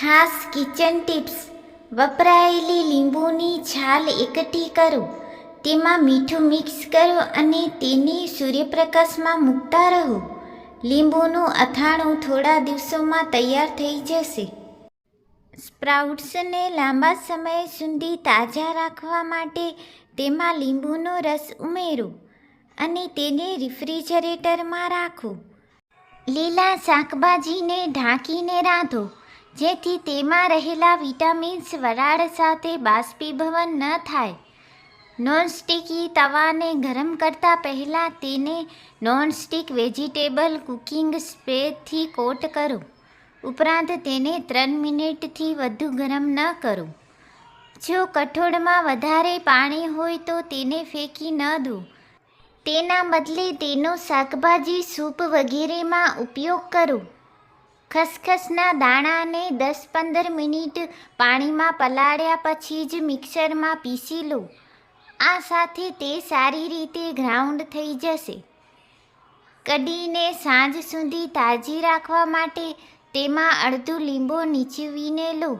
ખાસ kitchen tips. વપરાયેલી લીંબુની છાલ એકઠી કરો. તેમાં મીઠું મિક્સ કરો અને તેને સૂર્યપ્રકાશમાં મૂકતા રહો. લીંબુનું અથાણું થોડા દિવસોમાં તૈયાર થઈ જશે. સ્પ્રાઉટ્સને લાંબા સમય સુધી તાજા રાખવા માટે તેમાં લીંબુનો રસ ઉમેરો અને તેને રિફ્રિજરેટરમાં રાખો. લીલા શાકભાજીને ઢાંકીને રાંધો. જેથી તેમાં રહેલા વિટામિન્સ વરાળ સાથે બાષ્પીભવન ન થાય. નોનસ્ટિકી તવાને ગરમ કરતાં પહેલાં તેને નોનસ્ટિક વેજીટેબલ કુકિંગ સ્પ્રેથી કોટ કરો. ઉપરાંત તેને ત્રણ મિનિટથી વધુ ગરમ ન કરો. જો કઠોળમાં વધારે પાણી હોય તો તેને ફેંકી ન દો. તેના બદલે તેનો શાકભાજી સૂપ વગેરેમાં ઉપયોગ કરો. ખસખસના દાણાને દસ પંદર મિનિટ પાણીમાં પલાળ્યા પછી જ મિક્સરમાં પીસી લો. આ સાથે તે સારી રીતે ગ્રાઉન્ડ થઈ જશે. કઢીને સાંજ સુધી તાજી રાખવા માટે તેમાં અડધું લીંબુ નીચવીને લો.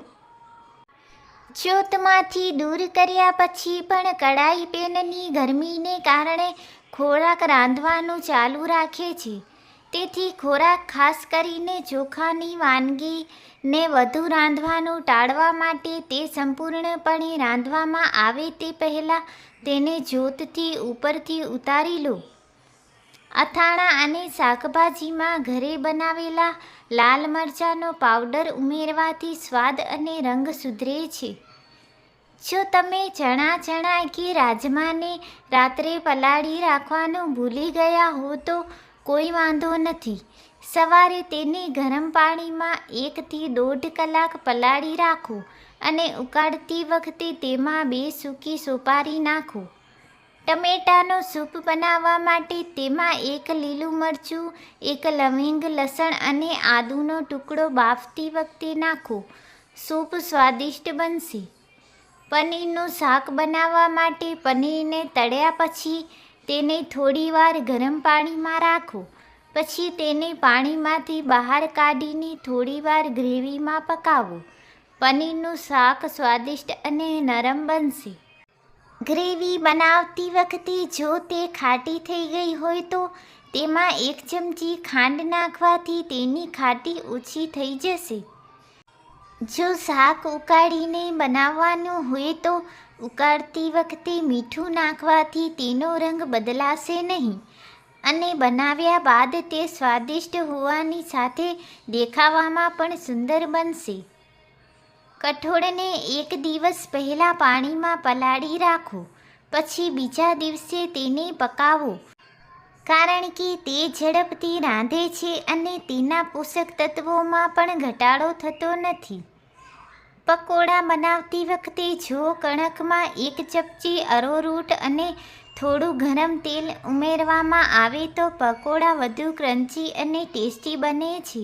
જ્યોતમાંથી દૂર કર્યા પછી પણ કડાઈ પેનની ગરમીને કારણે ખોરાક રાંધવાનું ચાલુ રાખે છે. તેથી ખોરાક ખાસ કરીને ચોખાની વાનગીને વધુ રાંધવાનું ટાળવા માટે તે સંપૂર્ણપણે રાંધવામાં આવે તે પહેલાં તેને જ્યોતથી ઉપરથી ઉતારી લો. અથાણાં અને શાકભાજીમાં ઘરે બનાવેલા લાલ મરચાંનો પાવડર ઉમેરવાથી સ્વાદ અને રંગ સુધરે છે. જો તમે ચણા ચણા કે રાજમાને રાત્રે પલાળી રાખવાનું ભૂલી ગયા હો તો કોઈ વાંધો નથી. સવારે તેને ગરમ પાણીમાં એકથી દોઢ કલાક પલાળી રાખો અને ઉકાળતી વખતે તેમાં બે સૂકી સોપારી નાખો. ટમેટાનો સૂપ બનાવવા માટે તેમાં એક લીલું મરચું, એક લવિંગ લસણ અને આદુનો ટુકડો બાફતી વખતે નાખો. સૂપ સ્વાદિષ્ટ બનશે. પનીરનું શાક બનાવવા માટે પનીરને તળ્યા પછી તેને થોડીવાર ગરમ પાણીમાં રાખો. પછી તેને પાણીમાંથી બહાર કાઢીને થોડીવાર ગ્રેવીમાં પકાવો. પનીરનું શાક સ્વાદિષ્ટ અને નરમ બનશે. ગ્રેવી બનાવતી વખતે જો તે ખાટી થઈ ગઈ હોય તો તેમાં એક ચમચી ખાંડ નાખવાથી તેની ખાટી ઓછી થઈ જશે. જો શાક ઉકાળીને બનાવવાનું હોય તો ઉકાળતી વખતે મીઠું નાખવાથી તેનો રંગ બદલાશે નહીં. અને બનાવ્યા બાદ તે સ્વાદિષ્ટ હોવાની સાથે દેખાવામાં પણ સુંદર બનશે. કઠોળને એક દિવસ પહેલાં પાણીમાં પલાળી રાખો, પછી બીજા દિવસે તેને પકાવો. કારણ કે તે ઝડપથી રાંધે છે અને તેના પોષક તત્વોમાં પણ ઘટાડો થતો નથી. પકોડા બનાવતી વખતે જો કણકમાં એક ચપચી અરોરૂટ અને થોડું ગરમ તેલ ઉમેરવામાં આવે તો પકોડા વધુ ક્રન્ચી અને ટેસ્ટી બને છે.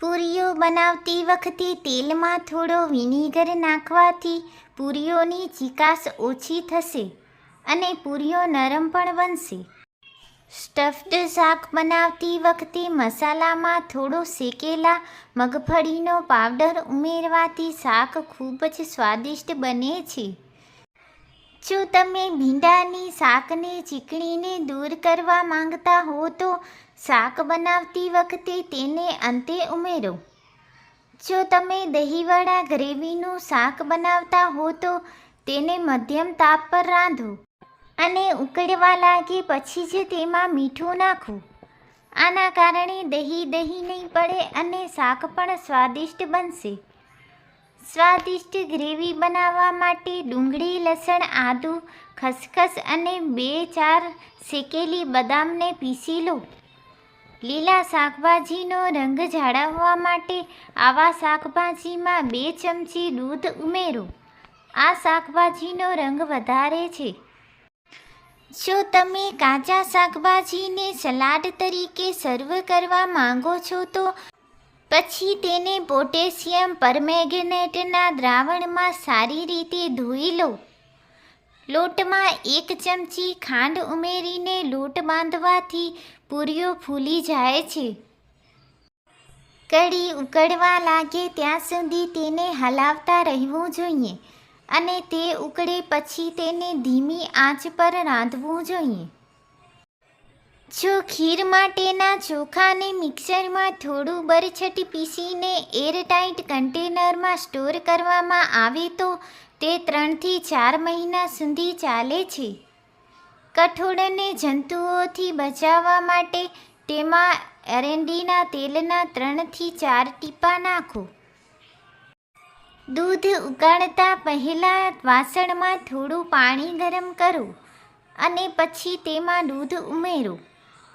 પૂરીઓ બનાવતી વખતે તેલમાં થોડો વિનેગર નાખવાથી પૂરીઓની ચિકાસ ઓછી થશે અને પૂરીઓ નરમ પણ બનશે. સ્ટફ્ડ શાક બનાવતી વખતે મસાલામાં થોડો શેકેલા મગફળીનો પાવડર ઉમેરવાથી શાક ખૂબ જ સ્વાદિષ્ટ બને છે. જો તમે ભીંડાની શાકને ચીકણીને દૂર કરવા માંગતા હો તો શાક બનાવતી વખતે તેને અંતે ઉમેરો. જો તમે દહીંવડા ગ્રેવીનું શાક બનાવતા હો તો તેને મધ્યમ તાપ પર રાંધો. અને ઉકળવા લાગે પછી જ તેમાં મીઠું નાખો. આના કારણે દહીં દહીં નહીં પડે અને શાક પણ સ્વાદિષ્ટ બનશે. સ્વાદિષ્ટ ગ્રેવી બનાવવા માટે ડુંગળી, લસણ, આદું, ખસખસ અને બે ચાર શેકેલી બદામને પીસી લો. લીલા શાકભાજીનો રંગ જાળવવા માટે આવા શાકભાજીમાં બે ચમચી દૂધ ઉમેરો. આ શાકભાજીનો રંગ વધારે છે. જો તમે કાચા શાકભાજીને સલાડ તરીકે સર્વ કરવા માંગો છો તો? પછી તેને પોટેશિયમ પરમેંગનેટના દ્રાવણમાં સારી રીતે ધોઈ લો. લોટમાં એક ચમચી ખાંડ ઉમેરીને લોટ બાંધવાથી પૂરીઓ ફૂલી જાય છે. કઢી ઉકળવા લાગે ત્યાં સુધી તેને હલાવતા રહેવું જોઈએ. અને તે ઉકળે પછી તેને ધીમી આંચ પર રાંધવું જોઈએ. જો ખીર માટેના ચોખાને મિક્સરમાં થોડું બરછટ પીસીને એરટાઇટ કન્ટેનરમાં સ્ટોર કરવામાં આવે તો તે ત્રણથી ચાર મહિના સુધી ચાલે છે. કઠોળને જંતુઓથી બચાવવા માટે તેમાં એરંડીના તેલના ત્રણથી ચાર ટીપા નાખો. દૂધ ઉકાળતા પહેલાં વાસણમાં થોડું પાણી ગરમ કરો અને પછી તેમાં દૂધ ઉમેરો.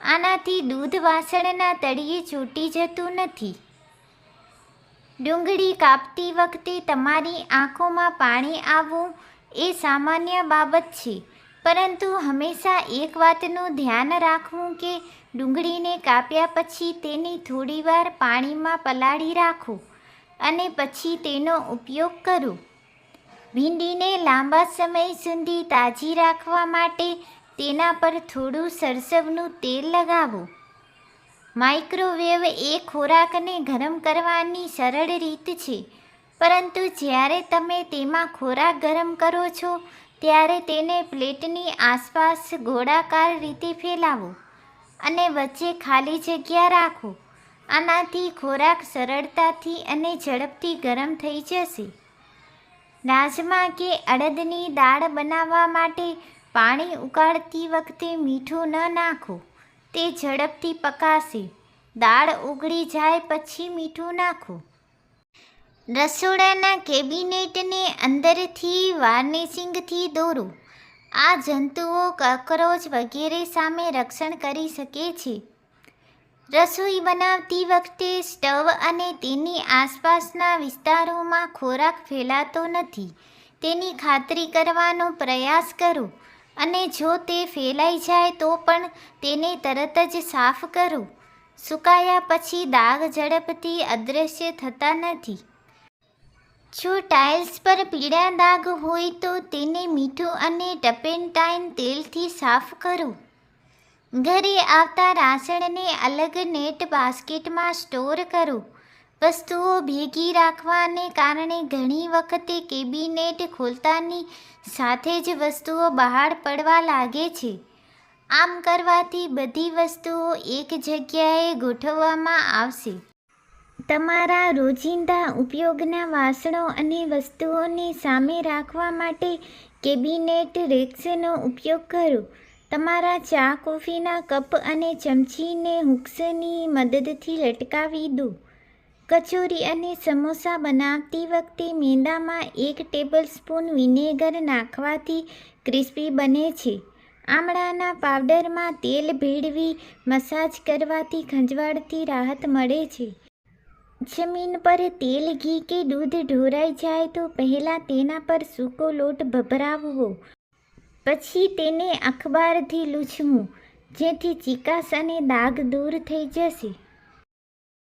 આનાથી દૂધ વાસણના તળિયે ચોટી જતું નથી. ડુંગળી કાપતી વખતે તમારી આંખોમાં પાણી આવવું એ સામાન્ય બાબત છે, પરંતુ હંમેશા એક વાતનું ધ્યાન રાખવું કે ડુંગળીને કાપ્યા પછી તેને થોડીવાર પાણીમાં પલાળી રાખો અને પછી તેનો ઉપયોગ કરો. ભીંડીને લાંબા સમય સુધી તાજી રાખવા માટે તેના પર થોડું સરસવનું તેલ લગાવો. માઇક્રોવેવ એ ખોરાકને ગરમ કરવાની સરળ રીત છે, પરંતુ જ્યારે તમે તેમાં ખોરાક ગરમ કરો છો, ત્યારે તેને પ્લેટની આસપાસ ગોળાકાર રીતે ફેલાવો અને વચ્ચે ખાલી જગ્યા રાખો. આનાથી ખોરાક સરળતાથી અને ઝડપથી ગરમ થઈ જશે. રાજમા કે અડદની દાળ બનાવવા માટે પાણી ઉકાળતી વખતે મીઠું ન નાખો. તે ઝડપથી પકાશે. દાળ ઉગળી જાય પછી મીઠું નાખો. રસોડાના કેબિનેટને અંદરથી વાર્નિશિંગથી દોરો. આ જંતુઓ કોકરોચ વગેરે સામે રક્ષણ કરી શકે છે. રસોઈ બનાવતી વખતે સ્ટવ અને તેની આસપાસના વિસ્તારોમાં ખોરાક ફેલાતો નથી. તેની ખાતરી કરવાનો પ્રયાસ કરો અને જો તે ફેલાઈ જાય તો પણ તેને તરત જ સાફ કરો. સુકાયા પછી દાગ ઝડપથી અદૃશ્ય થતા નથી. જો ટાઇલ્સ પર પીળા દાગ હોય તો તેને મીઠું અને ટપેન્ટાઇન તેલથી સાફ કરો. ઘરે આવતા રાસણને અલગ નેટ બાસ્કેટમાં સ્ટોર કરો. વસ્તુઓ ભેગી રાખવાને કારણે ઘણી વખતે કેબિનેટ ખોલતાની સાથે જ વસ્તુઓ બહાર પડવા લાગે છે. આમ કરવાથી બધી વસ્તુઓ એક જગ્યાએ ગોઠવવામાં આવશે. તમારા રોજિંદા ઉપયોગના વાસણો અને વસ્તુઓને સામે રાખવા માટે કેબિનેટ રેક્સનો ઉપયોગ કરો. તમારા ચા, કોફીના કપ અને ચમચીને હુક્સની મદદથી લટકાવી દો. કચોરી અને સમોસા બનાવતી વખતે મેંદામાં એક ટેબલ સ્પૂન વિનેગર નાખવાથી ક્રિસ્પી બને છે. આમળાના પાવડરમાં તેલ ભેળવી મસાજ કરવાથી ખંજવાળથી રાહત મળે છે. જમીન પર તેલ ઘી કે દૂધ ઢોરાઈ જાય તો પહેલાં તેના પર સૂકો લોટ ભભરાવવો પછી તેને અખબારથી લૂછવું જેથી ચિકાસ અને દાગ દૂર થઈ જશે.